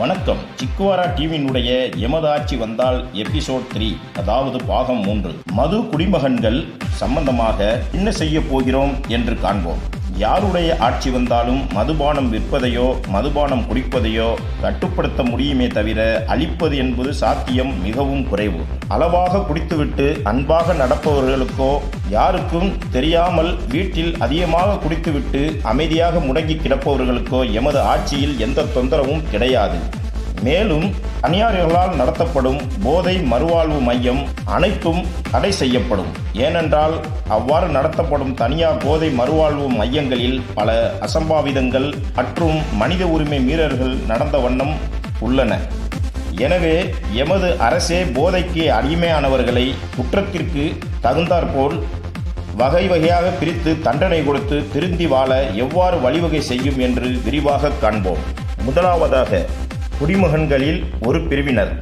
வணக்கம். சிக்குவாரா டிவியினுடைய எமதாட்சி வந்தால் episode three அதாவது பாகம் மூன்று. மது குடிமகன்கள் சம்பந்தமாக என்ன செய்ய போகிறோம் என்று காண்போம். யாருடைய ஆட்சி வந்தாலும் மதுபானம் விற்பதையோ மதுபானம் குடிப்பதையோ கட்டுப்படுத்த முடியுமே தவிர அழிப்பது என்பது சாத்தியம் மிகவும் குறைவு. அளவாக குடித்துவிட்டு அன்பாக நடப்பவர்களுக்கோ யாருக்கும் தெரியாமல் வீட்டில் அதிகமாக குடித்துவிட்டு அமைதியாக முடங்கி கிடப்பவர்களுக்கோ எமது ஆட்சியில் எந்த தொந்தரவும் கிடையாது. மேலும் தனியார்களால் நடத்தப்படும் போதை மறுவாழ்வு மையம் அனைத்தும் தடை செய்யப்படும். ஏனென்றால் அவ்வாறு நடத்தப்படும் தனியார் போதை மறுவாழ்வு மையங்களில் பல அசம்பாவிதங்கள் மற்றும் மனித உரிமை மீறல்கள் நடந்த வண்ணம் உள்ளன. எனவே எமது அரசே போதைக்கு அடிமையானவர்களை குற்றத்திற்கு தகுந்தாற்போல் வகை வகையாக பிரித்து தண்டனை கொடுத்து திருந்தி வாழ எவ்வாறு வழிவகை செய்யும் என்று விரிவாக காண்போம். முதலாவதாக குடிமகன்களில் ஒரு பிரிவினர்.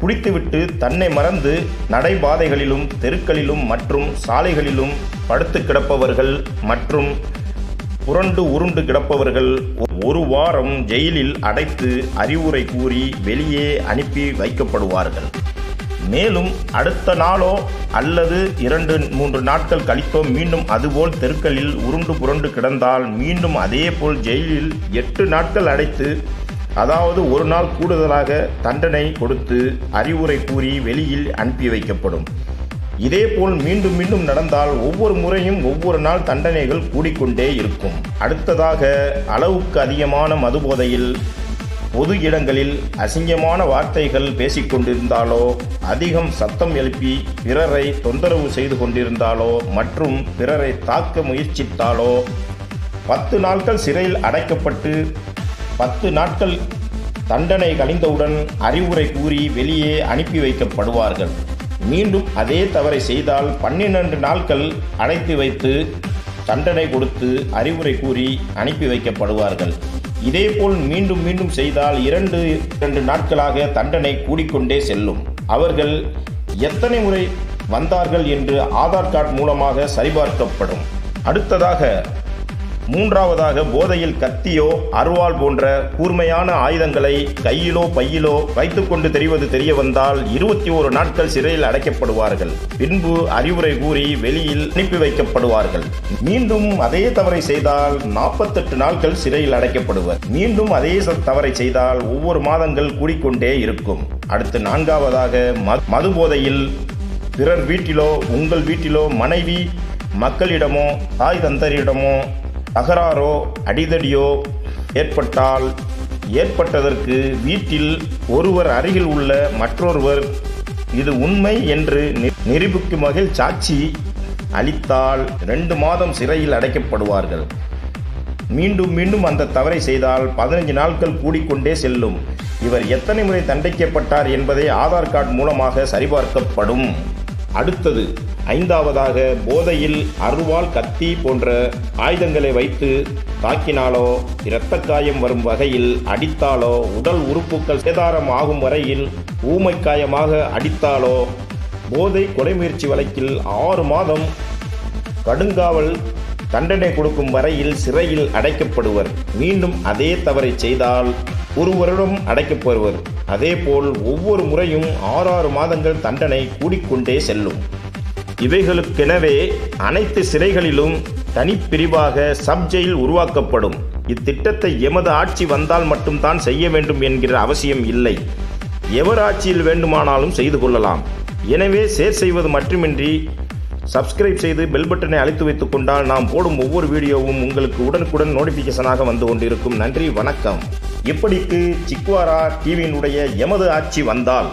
குடித்துவிட்டு தன்னை மறந்து நடைபாதைகளிலும் தெருக்களிலும் மற்றும் சாலைகளிலும் படுத்து கிடப்பவர்கள் மற்றும் புரண்டு உருண்டு கிடப்பவர்கள் ஒரு வாரம் ஜெயிலில் அடைத்து அறிவுரை கூறி வெளியே அனுப்பி வைக்கப்படுவார்கள். மேலும் அடுத்த நாளோ அல்லது இரண்டு மூன்று நாட்கள் கழித்தோ மீண்டும் அதுபோல் தெருக்களில் உருண்டு புரண்டு கிடந்தால் மீண்டும் அதேபோல் ஜெயிலில் எட்டு நாட்கள் அடைத்து அதாவது ஒரு நாள் கூடுதலாக தண்டனை கொடுத்து அறிவுரை கூறி வெளியில் அனுப்பி வைக்கப்படும். இதேபோல் மீண்டும் மீண்டும் நடந்தால் ஒவ்வொரு முறையும் ஒவ்வொரு நாள் தண்டனைகள் கூடிக்கொண்டே இருக்கும். அடுத்ததாக அளவுக்கு அதிகமான மதுபோதையில் பொது இடங்களில் அசிங்கமான வார்த்தைகள் பேசிக்கொண்டிருந்தாலோ அதிகம் சத்தம் எழுப்பி பிறரை தொந்தரவு செய்து கொண்டிருந்தாலோ மற்றும் பிறரை தாக்க முயற்சித்தாலோ பத்து நாட்கள் சிறையில் அடைக்கப்பட்டு பத்து நாட்கள் தண்டனை கழிந்தவுடன் அறிவுரை கூறி வெளியே அனுப்பி வைக்கப்படுவார்கள். மீண்டும் அதே தவறை செய்தால் பன்னிரண்டு நாட்கள் அடைத்து வைத்து தண்டனை கொடுத்து அறிவுரை கூறி அனுப்பி வைக்கப்படுவார்கள். இதேபோல் மீண்டும் மீண்டும் செய்தால் இரண்டு இரண்டு நாட்களாக தண்டனை கூடிக்கொண்டே செல்லும். அவர்கள் எத்தனை முறை வந்தார்கள் என்று ஆதார் கார்டு மூலமாக சரிபார்க்கப்படும். அடுத்ததாக மூன்றாவதாக போதையில் கத்தியோ அருவாள் போன்ற கூர்மையான ஆயுதங்களை கையிலோ பையிலோ வைத்துக்கொண்டு தெரிவது தெரிய வந்தால் இருபத்தி ஓரு நாட்கள் சிறையில் அடைக்கப்படுவார்கள். பின்பு அறிவுரை கூறி வெளியில் அனுப்பி வைக்கப்படுவார்கள். மீண்டும் அதே தவறை செய்தால் நாற்பத்தெட்டு நாட்கள் சிறையில் அடைக்கப்படுவர். மீண்டும் அதே தவறை செய்தால் ஒவ்வொரு மாதங்கள் கூடிக்கொண்டே இருக்கும். அடுத்து நான்காவதாக மது போதையில் பிறர் வீட்டிலோ உங்கள் வீட்டிலோ மனைவி மக்களிடமோ தாய் தந்தரிடமோ தகராறோ அடிதடியோ ஏற்பட்டால் ஏற்பட்டதற்கு வீட்டில் ஒருவர் அருகில் உள்ள மற்றொருவர் இது உண்மை என்று நிரூபிக்கும் வகையில் சாட்சி அளித்தால் ரெண்டு மாதம் சிறையில் அடைக்கப்படுவார்கள். மீண்டும் மீண்டும் அந்த தவறை செய்தால் பதினைஞ்சு நாட்கள் கூடிக்கொண்டே செல்லும். இவர் எத்தனை முறை தண்டிக்கப்பட்டார் என்பதை ஆதார் கார்டு மூலமாக சரிபார்க்கப்படும். அடுத்தது ஐந்தாவதாக போதையில் அருவாள் கத்தி போன்ற ஆயுதங்களை வைத்து தாக்கினாலோ இரத்த காயம் வரும் வகையில் அடித்தாலோ உடல் உறுப்புகள் சேதாரம் ஆகும் வரையில் ஊமை காயமாக அடித்தாலோ போதை கொலை முயற்சி வழக்கில் ஆறு மாதம் கடுங்காவல் தண்டனை கொடுக்கும் வரையில் சிறையில் அடைக்கப்படுவர். மீண்டும் அதே தவறை செய்தால் ஒரு வருடம் அடைக்கப்படுவர் அதேபோல் ஒவ்வொரு முறையும் ஆறாறு மாதங்கள் தண்டனை கூடிக்கொண்டே செல்லும். இவைகளுக்கெனவே அனைத்து சிறைகளிலும் தனிப்பிரிவாக சப் ஜெயில் உருவாக்கப்படும். இத்திட்டத்தை எமது ஆட்சி வந்தால் மட்டும்தான் செய்ய வேண்டும் என்கிற அவசியம் இல்லை. எவர் ஆட்சியில் வேண்டுமானாலும் செய்து கொள்ளலாம். எனவே சேர் செய்வது மட்டுமின்றி சப்ஸ்கிரைப் செய்து பெல் பட்டனை அழைத்து வைத்துக் கொண்டால் நாம் போடும் ஒவ்வொரு வீடியோவும் உங்களுக்கு உடனுக்குடன் நோட்டிபிகேஷனாக வந்து கொண்டிருக்கும். நன்றி வணக்கம். இப்படிக்கு சிக்வாரா டிவியினுடைய எமது ஆட்சி வந்தால்